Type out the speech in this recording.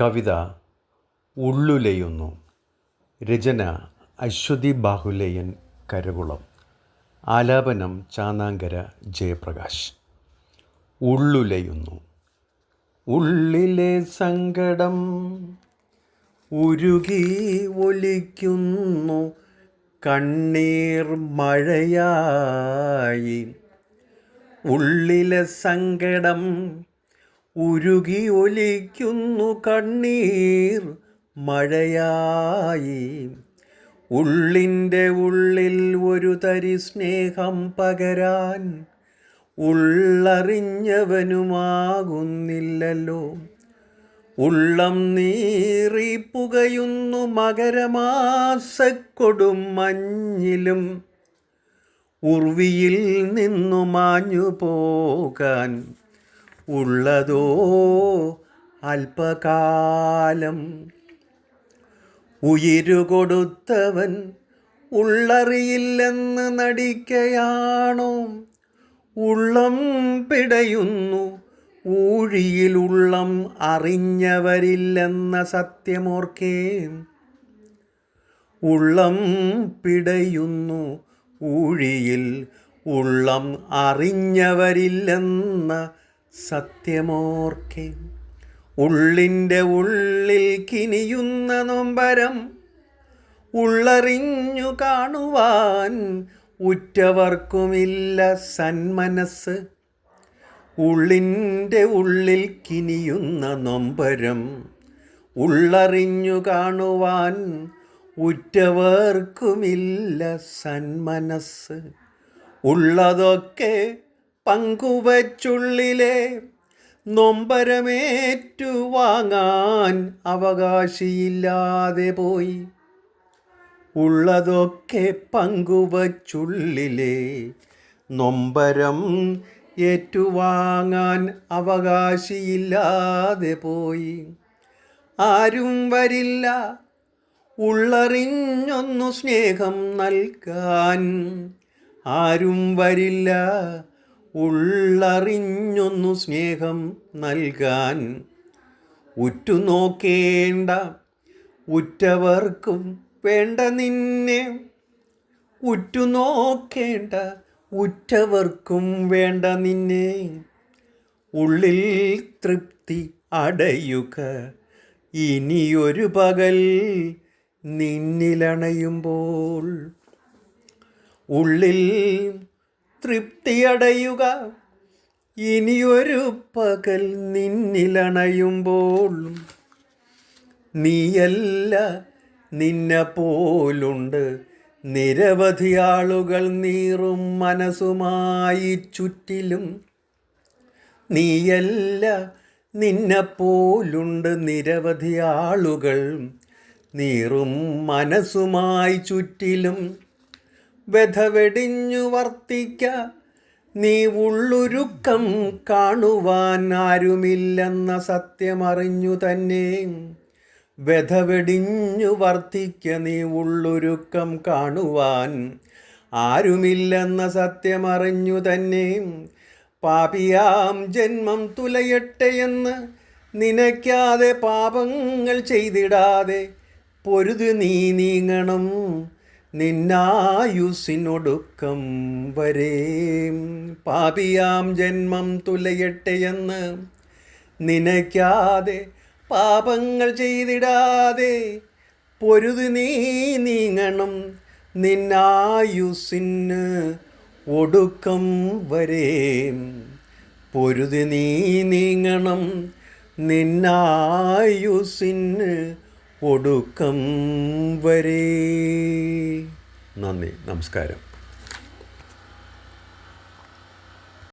കവിത ഉള്ളുലയുന്നു. രചന അശ്വതി ബാഹുലയൻ കരകുളം. ആലാപനം ചാന്നാങ്കര ജയപ്രകാശ്. ഉള്ളുലയുന്നു. ഉള്ളിലെ സങ്കടം ഉരുകി ഒലിക്കുന്നു. കണ്ണീർ മഴയായി. ഉള്ളിലെ സങ്കടം ഉരുകി ഒലിക്കുന്നു കണ്ണീർ മഴയായി. ഉള്ളിന്റെ ഉള്ളിൽ ഒരു തരി സ്നേഹം പകരാൻ ഉള്ളറിഞ്ഞവനുമാകുന്നില്ലല്ലോ. ഉള്ളം നീറി പുകയുന്നു മകരമാസക്കൊടും മഞ്ഞിലും. ഉർവിയിൽ നിന്നു മാഞ്ഞു പോകാൻ ഉള്ളതോ അല്പകാലം? ഉയിരുകൊടുത്തവൻ ഉള്ളറിയില്ലെന്ന് നടിക്കയാണോ? ഉള്ളം പിടയുന്നു ഊഴിയിൽ ഉള്ളം അറിഞ്ഞവരില്ലെന്ന സത്യമോർക്കേ. ഉള്ളം പിടയുന്നു ഊഴിയിൽ ഉള്ളം അറിഞ്ഞവരില്ലെന്ന സത്യമോർക്കെ. ഉള്ളിന്റെ ഉള്ളിൽ കിനിയുന്ന നൊമ്പരം ഉള്ളറിഞ്ഞു കാണുവാൻ ഉറ്റവർക്കുമില്ല സന്മനസ് ഉള്ളിന്റെ ഉള്ളിൽ കിനിയുന്ന നൊമ്പരം ഉള്ളറിഞ്ഞു കാണുവാൻ ഉറ്റവർക്കുമില്ല സന്മനസ് ഉള്ളതൊക്കെ പങ്കുവച്ചുള്ളിലെ നൊമ്പരമേറ്റു വാങ്ങാൻ അവകാശിയില്ലാതെ പോയി. ഉള്ളതൊക്കെ പങ്കുവച്ചുള്ളിലെ നൊമ്പരം ഏറ്റുവാങ്ങാൻ അവകാശിയില്ലാതെ പോയി. ആരും വരില്ല ഉള്ളറിഞ്ഞൊന്നു സ്നേഹം നൽകാൻ ആരും വരില്ല ഉള്ളറിഞ്ഞൊന്നു സ്നേഹം നൽകാൻ ഉറ്റുനോക്കേണ്ട ഉറ്റവർക്കും വേണ്ട നിന്നെ. ഉറ്റുനോക്കേണ്ട ഉറ്റവർക്കും വേണ്ട നിന്നെ. ഉള്ളിൽ തൃപ്തി അടയുക. ഇനിയൊരു പകൽ നിന്നിലണയുമ്പോൾ ഉള്ളിൽ തൃപ്തിയടയുക. ഇനിയൊരു പകൽ നിന്നിലണയുമ്പോൾ നീയല്ല നിന്നെ പോലുണ്ട് നിരവധി ആളുകൾ നീറും മനസ്സുമായി ചുറ്റിലും. നീയല്ല നിന്നെ പോലുണ്ട് നിരവധി ആളുകൾ നീറും മനസ്സുമായി ചുറ്റിലും. വ്യഥ വെടിഞ്ഞു വർത്തിക്ക. നീ ഉള്ളുരുക്കം കാണുവാൻ ആരുമില്ലെന്ന സത്യമറിഞ്ഞു തന്നെ. വ്യഥ വെടിഞ്ഞു വർത്തിക്ക നീ ഉള്ളുരുക്കം കാണുവാൻ ആരുമില്ലെന്ന സത്യമറിഞ്ഞു തന്നെ. പാപിയാം ജന്മം തുലയട്ടെയെന്ന് നിനയ്ക്കാതെ പാപങ്ങൾ ചെയ്തിടാതെ പൊരുത് നീ നീങ്ങണം. നിന്നായുസിനൊടുക്കം വരെ. പാപിയാം ജന്മം തുലയട്ടെയെന്ന് നനയ്ക്കാതെ പാപങ്ങൾ ചെയ്തിടാതെ പൊരുത് നീ നീങ്ങണം നിന്നായുസിന് ഒടുക്കം വരെ. പൊരുത് നീ നീങ്ങണം നിന്നായുസിന് ഒടുക്കം വരെ. നന്ദി. നമസ്കാരം.